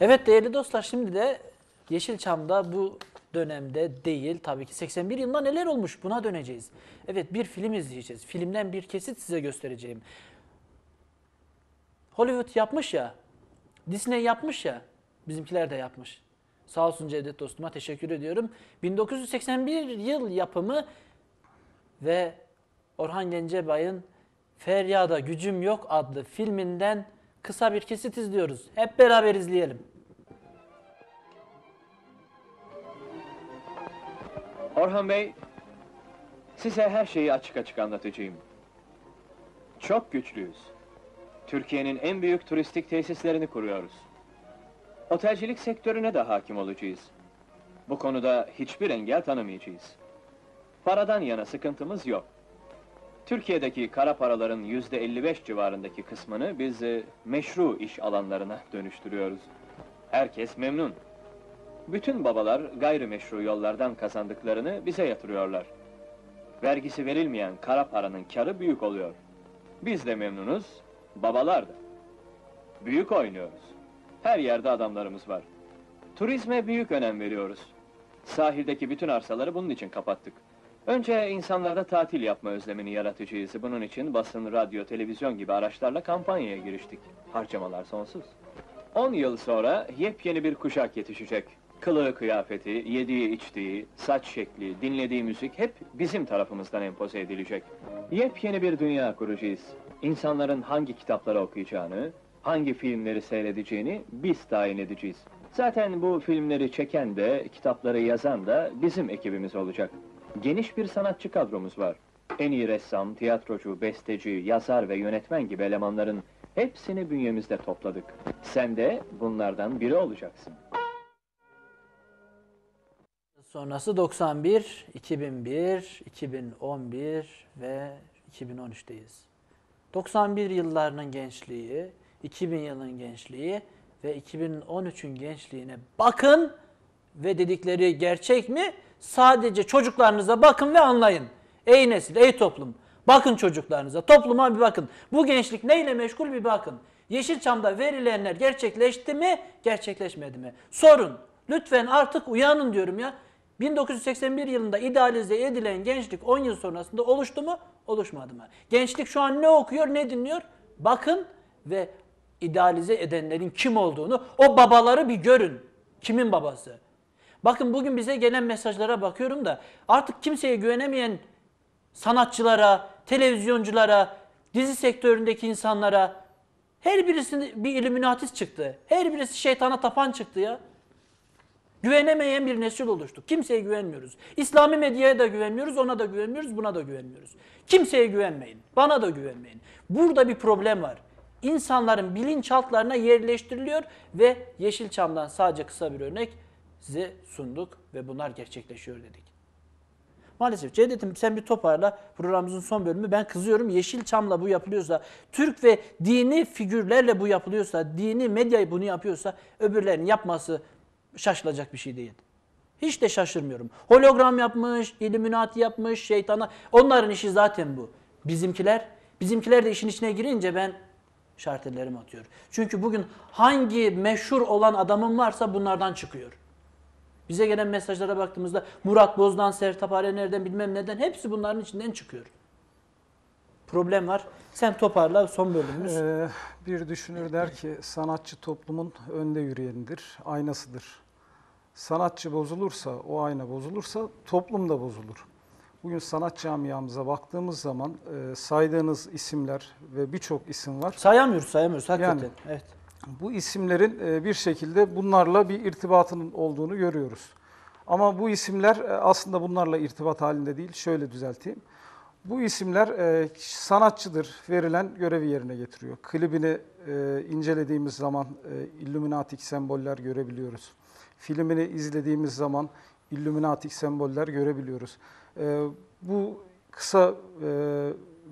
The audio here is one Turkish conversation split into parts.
Evet değerli dostlar şimdi de Yeşilçam'da bu dönemde değil tabii ki 81 yılında neler olmuş buna döneceğiz. Evet bir film izleyeceğiz. Filmden bir kesit size göstereceğim. Hollywood yapmış ya, Disney yapmış ya, bizimkiler de yapmış. Sağ olsun Cevdet dostuma teşekkür ediyorum. 1981 yıl yapımı ve Orhan Gencebay'ın Feryada Gücüm Yok adlı filminden kısa bir kesit izliyoruz. Hep beraber izleyelim. Orhan Bey, size her şeyi açık açık anlatacağım. Çok güçlüyüz. Türkiye'nin en büyük turistik tesislerini kuruyoruz. Otelcilik sektörüne de hakim olacağız. Bu konuda hiçbir engel tanımayacağız. Paradan yana sıkıntımız yok. Türkiye'deki kara paraların yüzde 55 civarındaki kısmını biz e, meşru iş alanlarına dönüştürüyoruz. Herkes memnun. Bütün babalar gayrimeşru yollardan kazandıklarını bize yatırıyorlar. Vergisi verilmeyen kara paranın karı büyük oluyor. Biz de memnunuz, babalar da. Büyük oynuyoruz. Her yerde adamlarımız var. Turizme büyük önem veriyoruz. Sahildeki bütün arsaları bunun için kapattık. Önce insanlarda tatil yapma özlemini yaratacağız. Bunun için basın, radyo, televizyon gibi araçlarla kampanyaya giriştik. Harcamalar sonsuz. 10 yıl sonra yepyeni bir kuşak yetişecek. Kılığı kıyafeti, yediği içtiği, saç şekli, dinlediği müzik hep bizim tarafımızdan empoze edilecek. Yepyeni bir dünya kuracağız. İnsanların hangi kitapları okuyacağını, hangi filmleri seyredeceğini biz tayin edeceğiz. Zaten bu filmleri çeken de, kitapları yazan da bizim ekibimiz olacak. Geniş bir sanatçı kadromuz var. En iyi ressam, tiyatrocu, besteci, yazar ve yönetmen gibi elemanların hepsini bünyemizde topladık. Sen de bunlardan biri olacaksın. Sonrası 91, 2001, 2011 ve 2013'teyiz. 91 yıllarının gençliği, 2000 yılın gençliği ve 2013'ün gençliğine bakın ve dedikleri gerçek mi? Sadece çocuklarınıza bakın ve anlayın. Ey nesil, ey toplum. Bakın çocuklarınıza, topluma bir bakın. Bu gençlik neyle meşgul bir bakın. Yeşilçam'da verilenler gerçekleşti mi, gerçekleşmedi mi? Sorun. Lütfen artık uyanın diyorum ya. 1981 yılında idealize edilen gençlik 10 yıl sonrasında oluştu mu, oluşmadı mı? Gençlik şu an ne okuyor, ne dinliyor? Bakın ve idealize edenlerin kim olduğunu, o babaları bir görün. Kimin babası? Bakın bugün bize gelen mesajlara bakıyorum da artık kimseye güvenemeyen sanatçılara, televizyonculara, dizi sektöründeki insanlara her birisi bir illuminatist çıktı. Her birisi şeytana tapan çıktı ya. Güvenemeyen bir nesil oluştu. Kimseye güvenmiyoruz. İslami medyaya da güvenmiyoruz, ona da güvenmiyoruz, buna da güvenmiyoruz. Kimseye güvenmeyin, bana da güvenmeyin. Burada bir problem var. İnsanların bilinçaltlarına yerleştiriliyor ve Yeşilçam'dan sadece kısa bir örnek size sunduk ve bunlar gerçekleşiyor dedik. Maalesef Cevdet'im sen bir toparla programımızın son bölümü. Ben kızıyorum Yeşilçam'la bu yapılıyorsa, Türk ve dini figürlerle bu yapılıyorsa, dini medya bunu yapıyorsa öbürlerinin yapması şaşılacak bir şey değil. Hiç de şaşırmıyorum. Hologram yapmış, illuminati yapmış, şeytana. Onların işi zaten bu. Bizimkiler, bizimkiler de işin içine girince ben şartellerimi atıyor. Çünkü bugün hangi meşhur olan adamım varsa bunlardan çıkıyor. Bize gelen mesajlara baktığımızda Murat Boz'dan, Sertab Erener'den bilmem neden hepsi bunların içinden çıkıyor. Problem var. Sen toparla son bölümümüz. Ee, bir düşünür der ki sanatçı toplumun önde yürüyenidir, aynasıdır. Sanatçı bozulursa, o ayna bozulursa toplum da bozulur. Bugün sanat camiamıza baktığımız zaman e, saydığınız isimler ve birçok isim var. Sayamıyoruz, sayamıyoruz hakikaten. Yani. Evet. Bu isimlerin e, bir şekilde bunlarla bir irtibatının olduğunu görüyoruz. Ama bu isimler e, aslında bunlarla irtibat halinde değil. Şöyle düzelteyim. Bu isimler e, sanatçıdır, verilen görevi yerine getiriyor. Klibini incelediğimiz zaman illüminatik semboller görebiliyoruz. Filmini izlediğimiz zaman illüminatik semboller görebiliyoruz. Bu kısa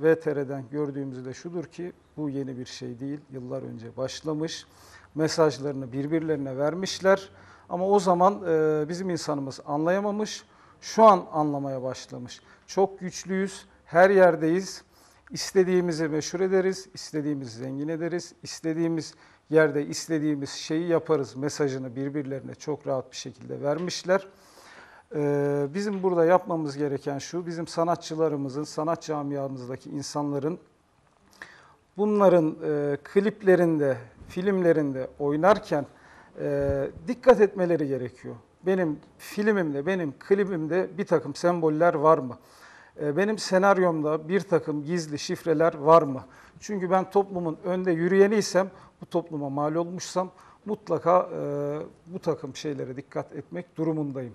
VTR'den gördüğümüz de şudur ki bu yeni bir şey değil. Yıllar önce başlamış. Mesajlarını birbirlerine vermişler. Ama o zaman e, bizim insanımız anlayamamış. Şu an anlamaya başlamış. Çok güçlüyüz. Her yerdeyiz. İstediğimizi meşhur ederiz, istediğimizi zengin ederiz, istediğimiz yerde istediğimiz şeyi yaparız mesajını birbirlerine çok rahat bir şekilde vermişler. Ee, Bizim burada yapmamız gereken şu, bizim sanatçılarımızın, sanat camiamızdaki insanların bunların e, kliplerinde, filmlerinde oynarken e, dikkat etmeleri gerekiyor. Benim filmimde, benim klibimde bir takım semboller var mı? E, benim senaryomda bir takım gizli şifreler var mı? Çünkü ben toplumun önde yürüyeniysem, bu topluma mal olmuşsam mutlaka e, bu takım şeylere dikkat etmek durumundayım.